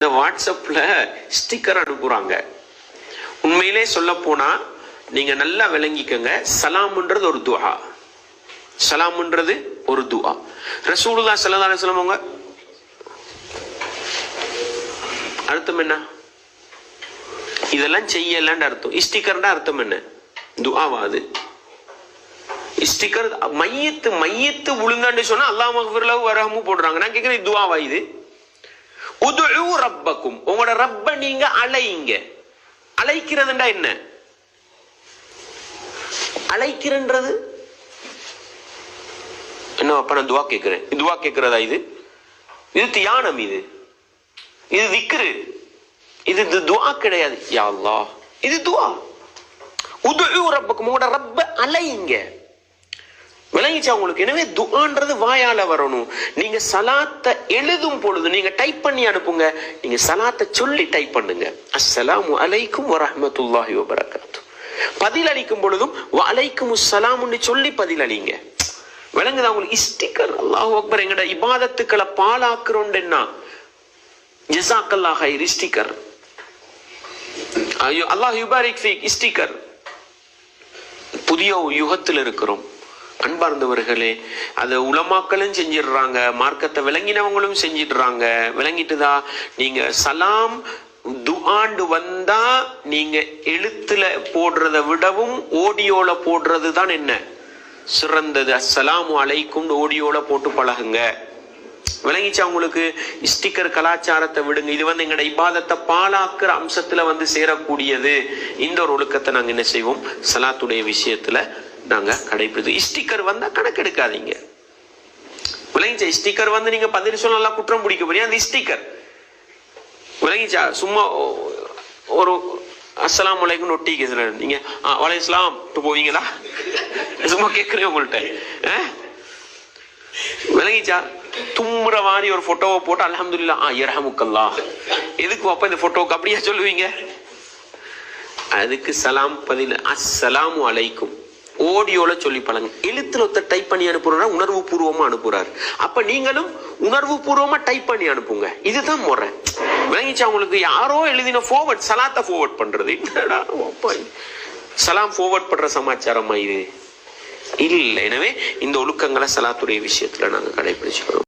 இந்த வாட்ஸ்அப்ல ஸ்டிக்கர் அனுப்புகிறாங்க உண்மையிலே சொல்ல போனால் நீங்கள் நல்லா விளங்கிக்கங்க. சலாம்ன்றது ஒரு துஹா சலாம்ன்றது ஒரு துவா ரசூலுல்லா சல்லா அலுவலம் அவங்க? அர்த்தம் என்ன? இதெல்லாம் செய்யலான்னு அர்த்தம். ஸ்டிக்கர்னா அர்த்தம் என்ன? துஆவா அது. ஸ்டிக்கர் மையத்து மையத்து விழுந்தாண்டு சொன்னா அல்லாஹ் மகஃபிர்லஹு வரஹமு போடுறாங்க. நான் கேட்குறேன் துவாவா துஆவா இது? உதுஉ ரப்பக்கும். உங்களோட ரப்ப நீங்க அலைங்க அழைக்கிறதுண்டா என்ன? அழைக்கிறன்றது? என்ன அப்ப நான் துவா கேட்கிறேன். துவா கேட்கிறதா இது? இது தியானம் இது. இது திக்ரு. இது இது துவா கிடையாது. யா இது துவா. உதுஉ ரப்பக்கும். உங்களோட ரப்ப அலைங்க விளங்கிச்சா அவங்களுக்கு எனவே துஆன்றது வாயால வரணும். நீங்க சலாத்தை எழுதும் பொழுது நீங்க டைப் பண்ணி அனுப்புங்க. நீங்க சலாத்தை சொல்லி டைப் பண்ணுங்க. அஸ்ஸலாமு அலைக்கும் வரஹமத்துல்லாஹி வபரகாத்து. பதில் அளிக்கும் பொழுதும் வலைக்கும் சலாம்னு சொல்லி பதில் அளிங்க விளங்குதா உங்களுக்கு? இஸ்டிக்கர் அல்லாஹ் அக்பர் எங்கட இபாதத்துக்களை பாலாக்குறோண்டென்னா ஜிசாக்கல்லா ஹைர் ஸ்டிக்கர் ஐயோ அல்லாஹ் யுபாரிக் ஃபீக் ஸ்டிக்கர் புதிய யுகத்தில் இருக்கிறோம். அன்பார்ந்தவர்களே அதை உலமாக்களும் செஞ்சிடுறாங்க மார்க்கத்தை விளங்கினவங்களும் செஞ்சிடுறாங்க. விளங்கிட்டுதா? நீங்க சலாம் துஆண்டு வந்தா நீங்க எழுத்துல போடுறத விடவும் ஓடியோல போடுறது தான் என்ன? சிறந்தது. அஸ்ஸலாமு அலைக்கும் ஓடியோல போட்டு பழகுங்க. விளங்கிச்சா உங்களுக்கு? ஸ்டிக்கர் கலாச்சாரத்தை விடுங்க. இது வந்து எங்களோட இபாதத்தை பாலாக்குற அம்சத்துல வந்து சேரக்கூடியது. இந்த ஒரு ஒழுக்கத்தை நாங்க என்ன செய்வோம்? சலாத்துடைய விஷயத்துல நாங்கள் கடைபிடித்து. ஸ்டிக்கர் வந்தால் கணக்கெடுக்காதீங்க விளங்கிச்சா ஸ்டிக்கர் வந்து நீங்கள் பதில் சொல்லலாம் குற்றம் பிடிக்க முடியும் அந்த ஸ்டிக்கர் விளங்கிச்சா சும்மா ஒ- ஒரு அஸ்ஸலாமு அலைக்கும் ஒட்டிக்கு நீங்க வலை இஸ்லாம் போவீங்களா? சும்மா கேட்குறேன் உங்கள்கிட்ட ஆ? விளங்கிச்சா தும்புற மாதிரி ஒரு போட்டோவை போட்டு அலமதுல்லா ஆ இரஹமுக்கல்லா எதுக்கு அப்போ இந்த போட்டோவுக்கு அப்படியே சொல்லுவீங்க? அதுக்கு சலாம் பதில் அஸ்ஸலாமு அலைக்கும். ஓடியோல சொல்லி பழங்க எழுத்துல ஒருத்தர் டைப் பண்ணி அனுப்புறா உணர்வு பூர்வமா அனுப்புறாரு. அப்ப நீங்களும் உணர்வு பூர்வமா டைப் பண்ணி அனுப்புங்க. இதுதான் முறை. விளங்கிச்சா உங்களுக்கு யாரோ எழுதின ஃபோர்வர்ட் சலாத்தை ஃபோர்வர்ட் பண்றது. சலாம் ஃபோர்வர்ட் பண்ற சமாச்சாரமா இது? இல்லை. எனவே இந்த ஒழுக்கங்களை சலாத்துடைய விஷயத்துல நாங்க கடைபிடிச்சுக்கிறோம்